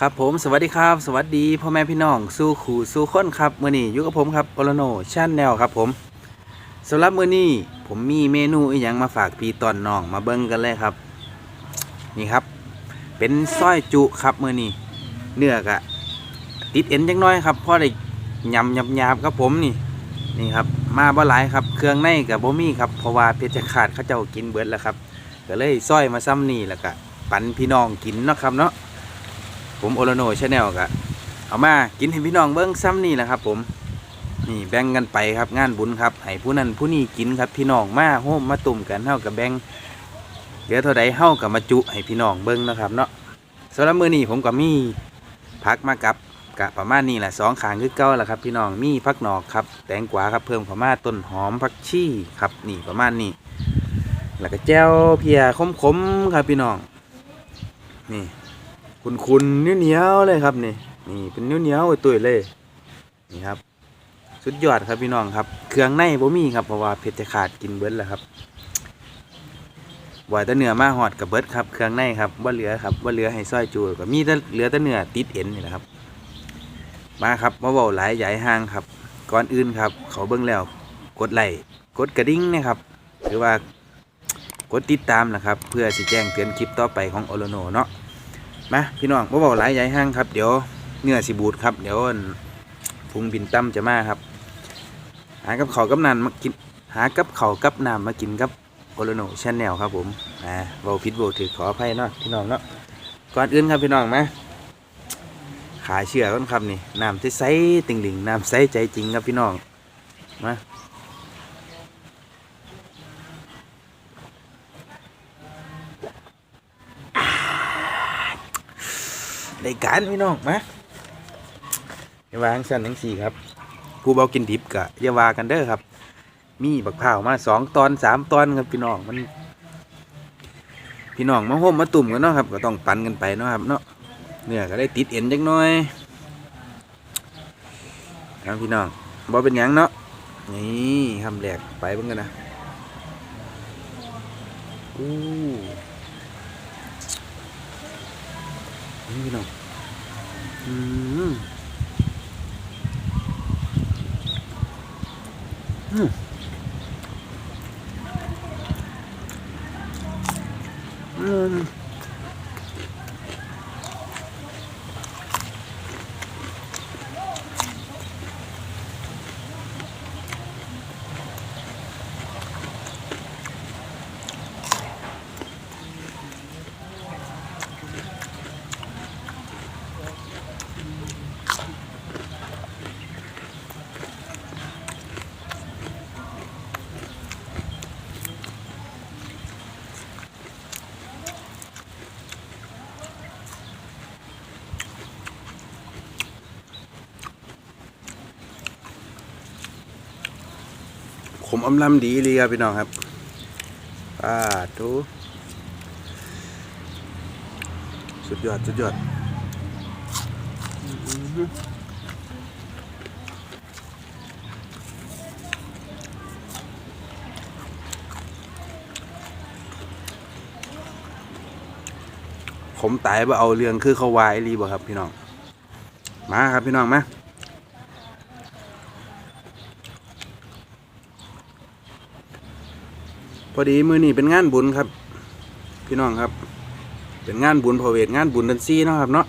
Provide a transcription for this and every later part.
ครับผมสวัสดีครับ สวัสดีพ่อแม่พี่น้องสู้ขู่สู้ค้นครับมือนี้อยู่กับผมครับโอลโนชาแนลครับผมสำหรับมือนี้ผมมีเมนูอีหยังมาฝากพี่ตอนน้องมาเบิ่งกันเลยครับ นี่ครับ เป็นสร้อยจุครับมือนี้เนื้อกะติดเอ็นจังน้อยครับพอได้ยำยำยาบครับผมนี่นี่ครับ มาบ่หลายครับ เครื่องในกับบ่มีครับเพราะว่าเพชรขาดเขาเจ้ากินเบิดแล้วครับก็เลยสร้อยมาซ้ำนี่แล้วก็ปันพี่น้องกินเนาะครับเนาะ ผมโอโลโนชาแนลกะเอามากินให้พี่น้องเบิ้งซ้ำนี่แหละครับ ผมนี่แบ่งกันไปครับงานบุญครับให้ผู้นั้นผู้นี้กินครับพี่น้องมาโฮมมาตุ่มกันเท่ากับแบ่งเดี๋ยวเท่าใดเท่ากับมาจุให้พี่น้องเบิ้งนะครับเนาะสำหรับมือนี้ผมก็มีพักมากับกะประมาณนี้แหละสองขางคือเก้าแหละครับ พี่น้องมีพักหนอกครับแตงกวาครับเพิ่มข้ามาต้นหอมผักชีครับนี่ประมาณนี้ แล้วก็แจ้วเพียคมๆครับพี่น้องนี่ คุณคุณเนียวเหนียวเลยครับนี่นี่เป็นเนียวเหนียวตุยเลยนี่ครับ สุดยอดครับพี่น้องครับ เครื่องในบ่มีครับเพราะว่าเพชรขาดกินเบิร์ดแล้วครับว่าแต่เนื้อมาหอดกับเบิร์ดครับเครื่องในครับว่าเหลือครับว่าเหลือให้ซอยจูก็มีแต่เหลือแต่เนื้อติดเอ็นนี่แหละครับ มาครับมาเบาหลายใหญ่ห้างครับ ก่อนอื่นครับ เขาเบิ้งแล้ว กดไลค์กดกระดิ่งนะครับหรือว่ากดติดตามนะครับ เพื่อสิแจ้งเตือนคลิปต่อไปของโอโลโนเนาะ มาพี่น้องบ่เบาหลายใหญ่ห้างครับ เดี๋ยวเนื้อสิบูดครับ เดี๋ยวพุงบินตั้มจะมาครับ หากับเขาวกับน้ำมากิน หากับเขาวกับน้ำมากินกับโอโลโนชแนลครับผมอ่าเบาพิษเบาถือขออภัยเนาะพี่น้องเนาะก่อนอื่นครับพี่น้องมาขาเชื่อก่อนครับนี่น้ำใสๆติ่งหลิงน้ำใสใจจริงครับพี่น้องมา ได้การพี่น้องมาอย่าวางสั่นทั้งสี่ครับผู้เบากินดิบกะอย่าวากันเด้อครับ มีบักพร้าวมาสองตอนสามตอนครับพี่น้องมัน พี่น้องมาโฮมมาตุ่มกันเนาะครับ ก็ต้องปันกันไปเนาะครับเนาะเนื้อก็ได้ติดเอ็นจักหน่อยครับพี่น้องบ่เป็นหยังเนาะนี่คำแรกไปบิ่งกันนะอู้นี่พี่น้อง อืมอื มขมอำลำดีเลยครับพี่น้องครับป้าทูสุดยอด สุดยอดผมตายบ่เอาเรื่องคือเขาวายรีบ่ครับพี่น้อง มาครับพี่น้องมา พอดีมือนี่เป็นงานบุญครับ พี่น้องครับ เป็นงานบุญพอเวทงานบุญดันซี่เนาะครับเนาะ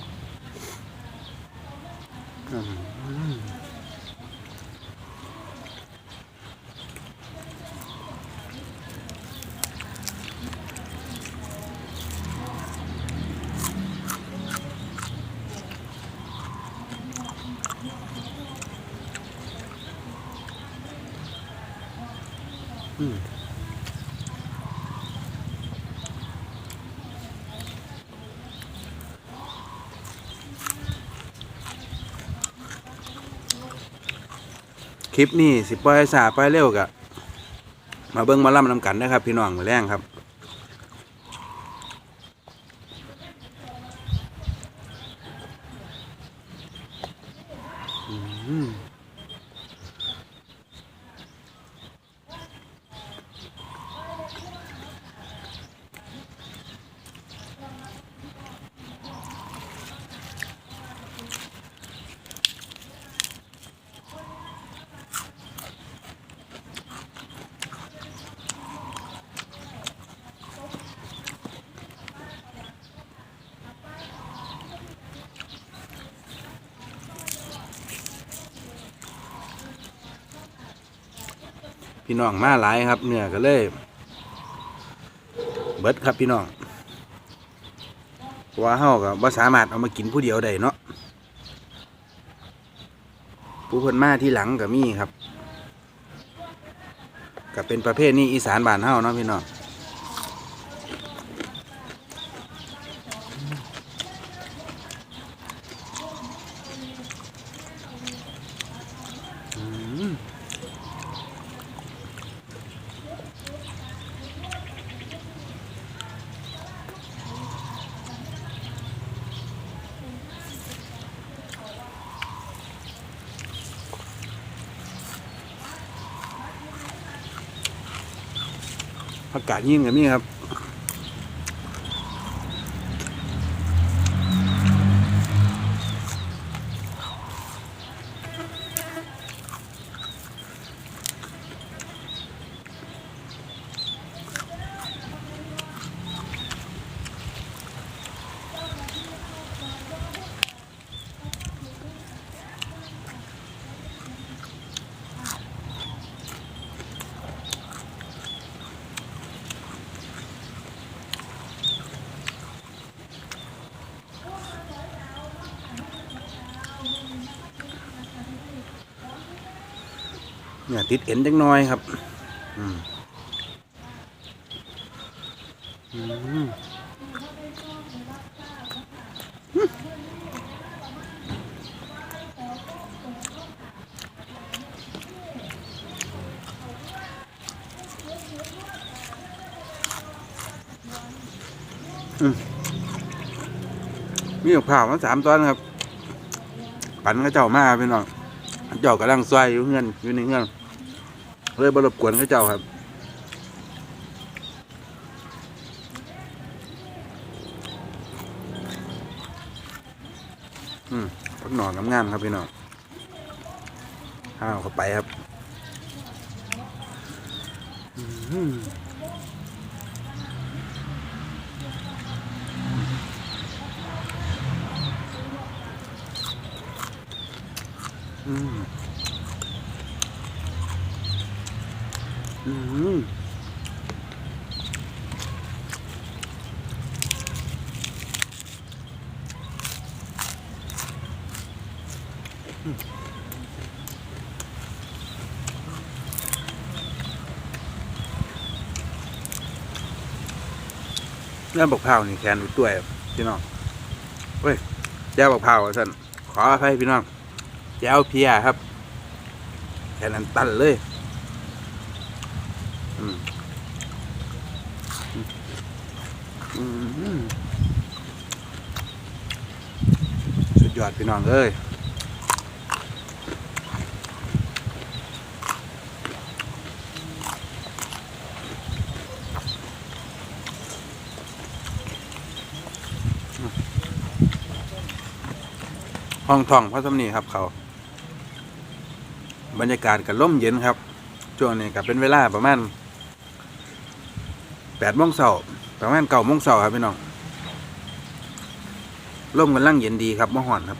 คลิปนี้สิปล่อยสาไปเร็วกะมาเบิ้งมาล่ำนำกันนะครับ พี่น้องมาแรงครับ พี่น้องมาหลายครับเนื้อก็เลย เบิดครับพี่น้องว่าเฮากับ่สามารถเอามากินผู้เดียวได้เนาะผู้คนมาที่หลังกับมีครับก็เป็นประเภทนี้อีสานบ้านเฮาเนาะพี่น้อง อากาศยิ่งกับนี่ครับ เนี่ยติดเอ็นจังน้อยครับ อืมมอืมมีกับข้ามาสามตอนครับ ปันก็เจ้ามากพี่น้องเจ้ากำลังซอยอยู่เงื่อนอยู่ในเงื่อน เลยบรบกวนเขาเจ้าครับอืมพักหนอนงามๆครับพี่น้องห้าวเข้าไปครับอืมอืมอืม เรื่อบกเผานี่แคนดูด้วยพี่น้องเฮ้ยแจ้วบกเผาท่านขออภัยพี่น้องแจ้วเพียครับแค่นั้นตันเลยอืมสุดยอดพี่น้องเอ้ย ห้องท่องพระสมนีครับเขา บรรยากาศกับล่มเย็นครับช่วงนี้ก็เป็นเวลาประมาณแปดโมงเช้าประมาณเก้าโมงเช้าครับพี่น้องล่มกันลังเย็นดีครับมะห่อนครับ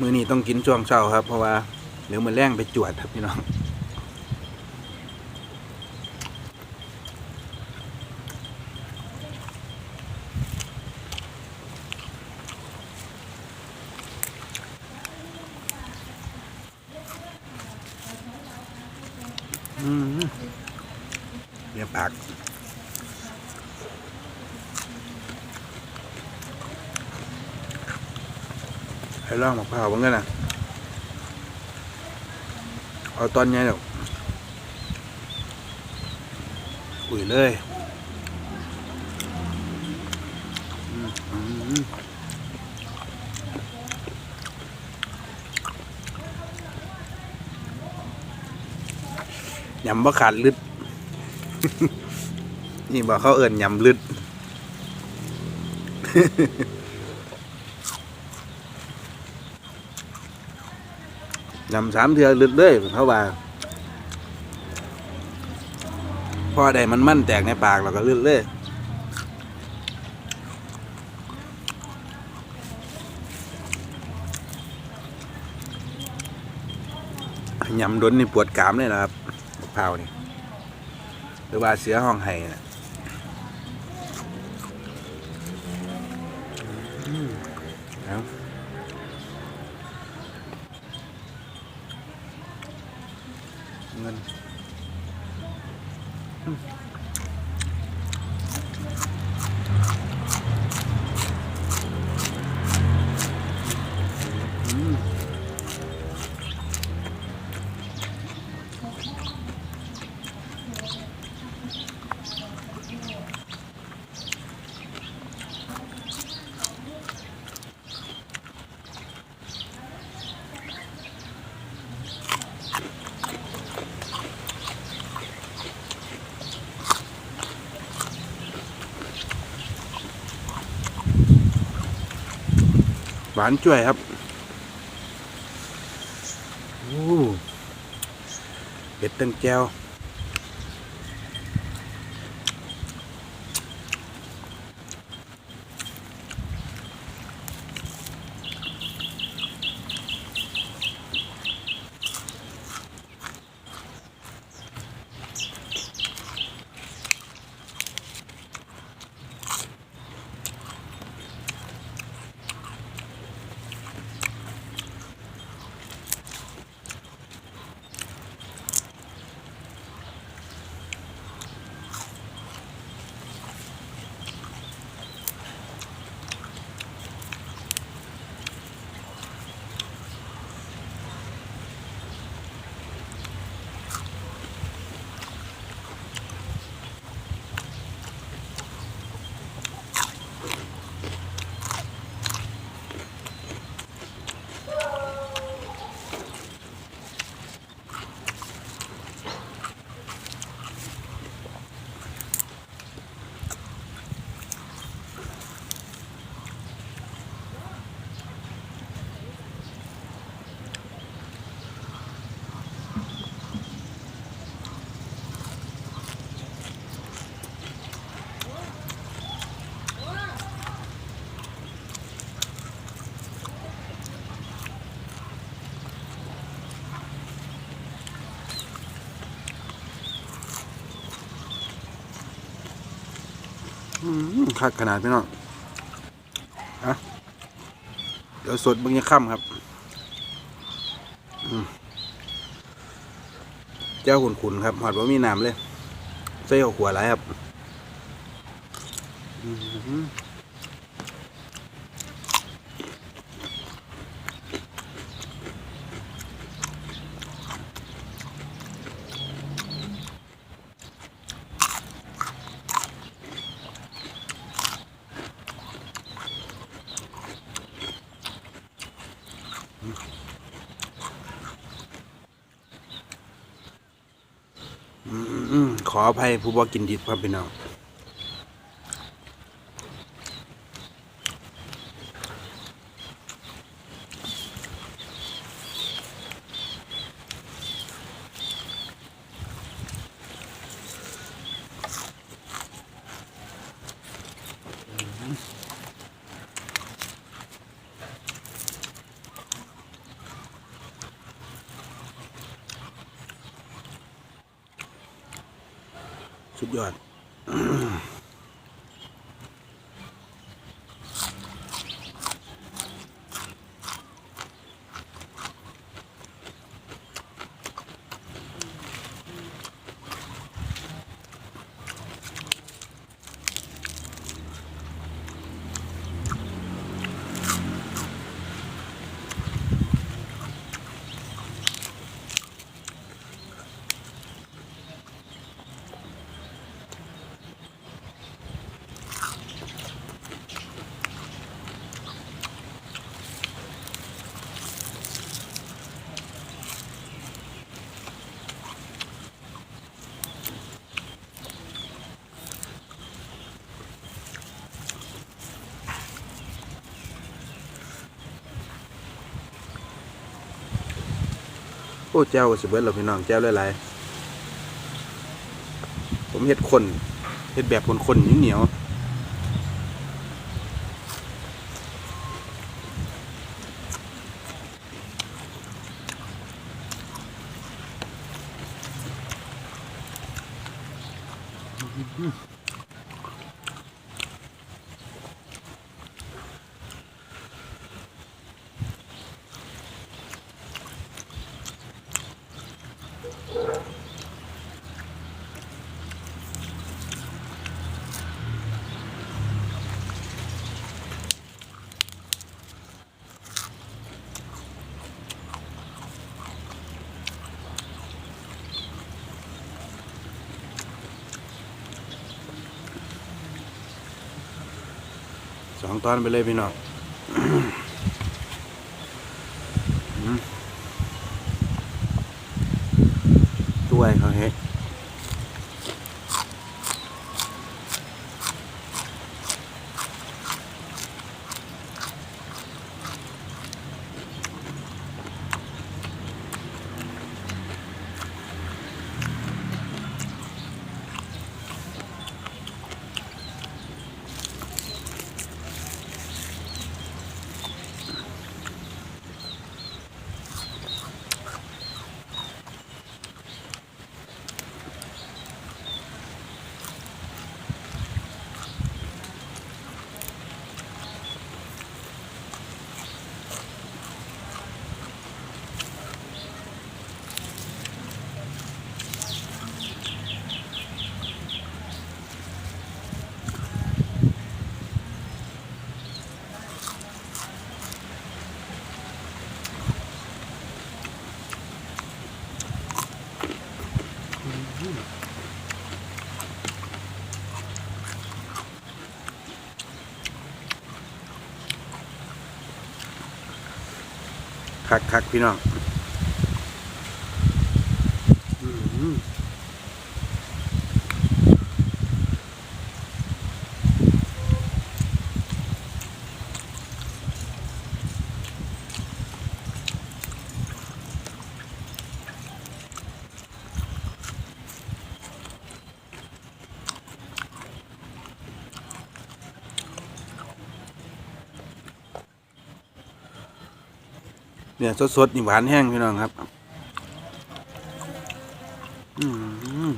มือนี้ต้องกินช่วงเช้าครับ เพราะว่าเดี๋ยวมือแรงไปจวดครับพี่น้อง อืมเรียบปากให้ล องมะพร้าวบ้างกันนะเอาตอนนี้เดี๋ยวอุ้ยเลยยำบ่ขาดลึด นี่บอกเขาเอิ่นยำลึด ยำสามเทือลึดเลยเขาว่าพอได้มันมั่นแตกในปากเราก็ลึดเลยยำด้นนี่ปวดกรามเลยนะครับมะพร้านี่หรือว่าเสือห้องไห้นะ หวานจ่วยครับโอ้เบ็ดตั้งแก้ว คักขนาดพี่น้องอะเดี๋ยวสดเบางยังค่ำครับเจ้าขุนๆครับหอดว่ามีน้ำเลยใส่ข้าวขัวไรครับอืม อืมขออภัยผู้บอกินดิบครับพี่น้อง สุดยอด อ้เจ้าก็สิเบิดเราพี่น้องเจ้าหลายๆผมเห็ดคนเห็ดแบบคนๆเหนียว ๆสองตอนไปเลยพี่น้องอืมด้วยเขาเฮ็ด คักคักพี่น้องอืม เนี่ยสดๆนี่หวานแห้งพี่น้องครับอืม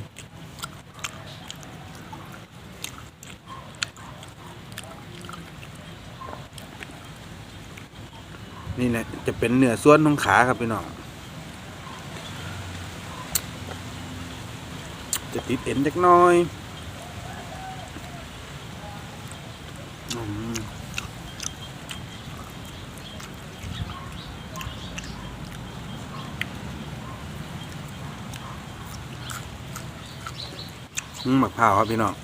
นี่แหละจะเป็นเนื้อส่วนของขาครับพี่น้อง จะติดเอ็นจักน้อยอืม อืมมะพร้าวครับพี่น้อง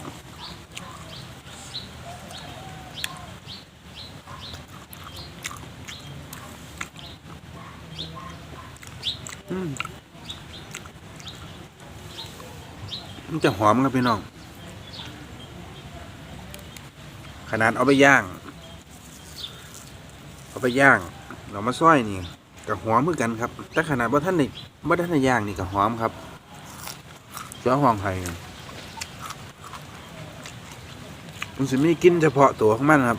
อืมมันจะหอมครับพี่น้อง ขนาดเอาไปย่าง เอาไปย่าง เรามาซ้อยนี่กับหอมเหมือนกันครับ แต่ขนาดว่าท่านนี่ว่าท่านในย่างนี่กับหอมครับเจ้าหองไห้นี่ มันจะมีกินเฉพาะตัวของมันครับ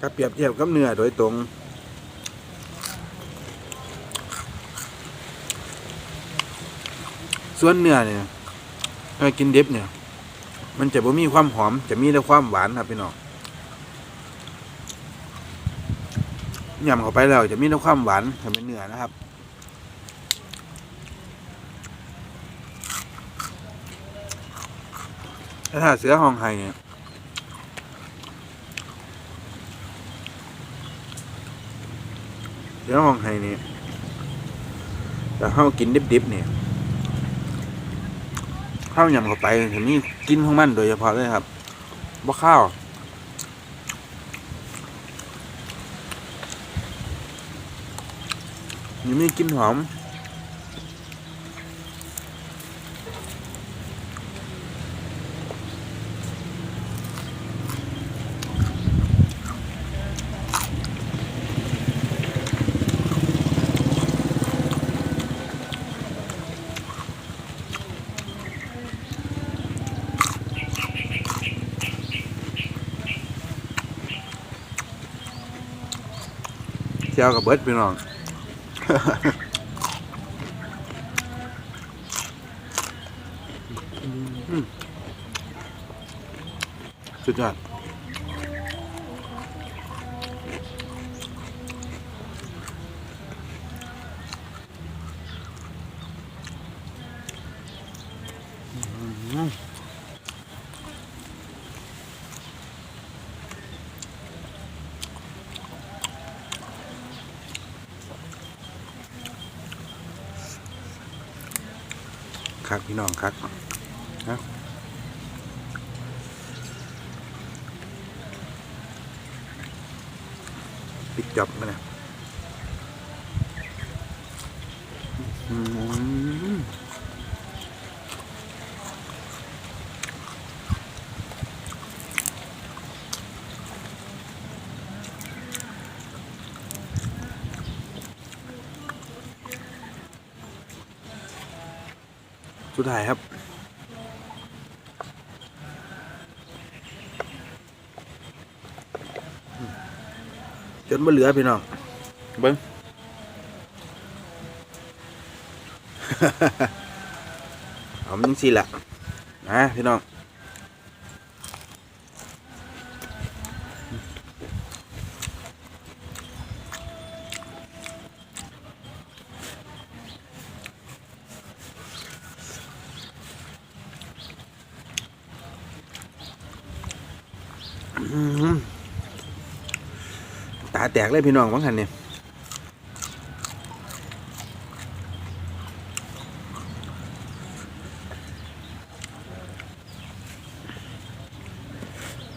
ถ้าเปรียบเทียบกับเนื้อโดยตรงส่วนเนื้อเนี่ยกินดิบเนี่ย มันจะบ่มีความหอม จะมีแต่ความหวานครับพี่น้องยำเข้าไปแล้วจะมีแต่ความหวานถ้าเป็นเนื้อนะครับ แล้วถ้าเสือห้องไห้เนี่ยเดี๋ยวห้องไห้นี่แต่ข้าวกินดิบๆเนี่ยข้าวยำเข้าไปเห็นนี่กินของมันโดยเฉพาะเลยครับบ่ข้าวยังมีกินหอม เจ้ากับเบิร์ดพี่น้องสุดยอด ครับพี่น้องครับฮะปิดจอบกันนะอืม สุดท้ายครับจนบ่เหลือพี่น้องเบิ้งเอามันจังสิละนะพี่น้อง อืมตาแตก เลยพี่น้องบางหันเนี่ย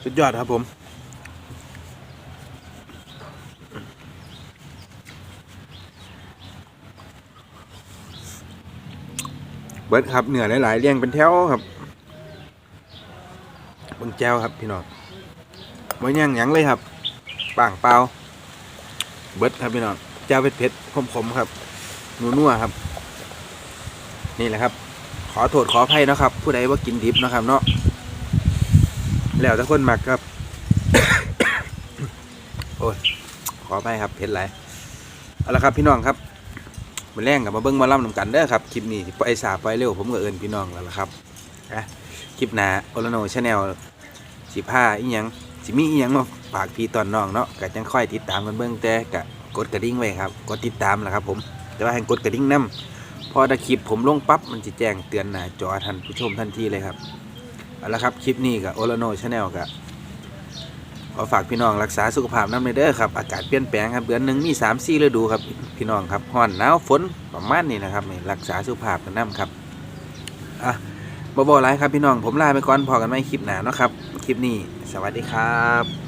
สุดยอดครับผมเบิร์ดครับเหนือหลายๆเรียงเป็นแถวครับบังแจวครับพี่น้องไม่ย่างยังเลยครับป่างเปล่า เบิดครับพี่น้องแจวเผ็ดเผ็ดๆขมครับนัวๆครับ นี่แหละครับ ขอโทษขออภัยนะครับ ผู้ใดว่ากินดิบนะครับ เนาะแล้วแต่คนมักครับ โอ้ยขออภัยครับเผ็ดหลายเอาละครับพี่น้องครับมาแรงกับมาเบิ้งมาล่ำนำกันเด้อครับคลิปนี้สิปล่อสาปเร็วผมก็เอินพี่น้องแล้วละครับอะคลิปหนาโอลโนชาแนลสิผ้าอีหยัง สิมีอีหยังมาฝากพี่ตอนน้องเนาะก็จังค่อยติดตามกันเบิ้งแต่กะกดกระดิ่งไว้ครับกดติดตามแหละครับ ผม แต่ว่าให้กดกระดิ่งนํพอตะคลิปผมลงปั๊บมันจะแจ้งเตือนหน้าจอท่านผู้ชมทันทีเลยครับเอาละครับคลิปนี้กับโอลโนชาแนลกับขอฝากพี่น้องรักษาสุขภาพน้ำในเด้อครับอากาศเปลี่ยนแปลงครับเดือนหนึ่งมีสามสี่ฤดูครับพี่น้องครับร้อนหนาวฝนประมาณนี้นะครับนี่รักษาสุขภาพกันน้ำครับอะ บ่บ่ไรครับพี่น้องผมลาไปก่อนพอกันไหมคลิปหนาเนาะครับ คลิปนี้ สวัสดีครับ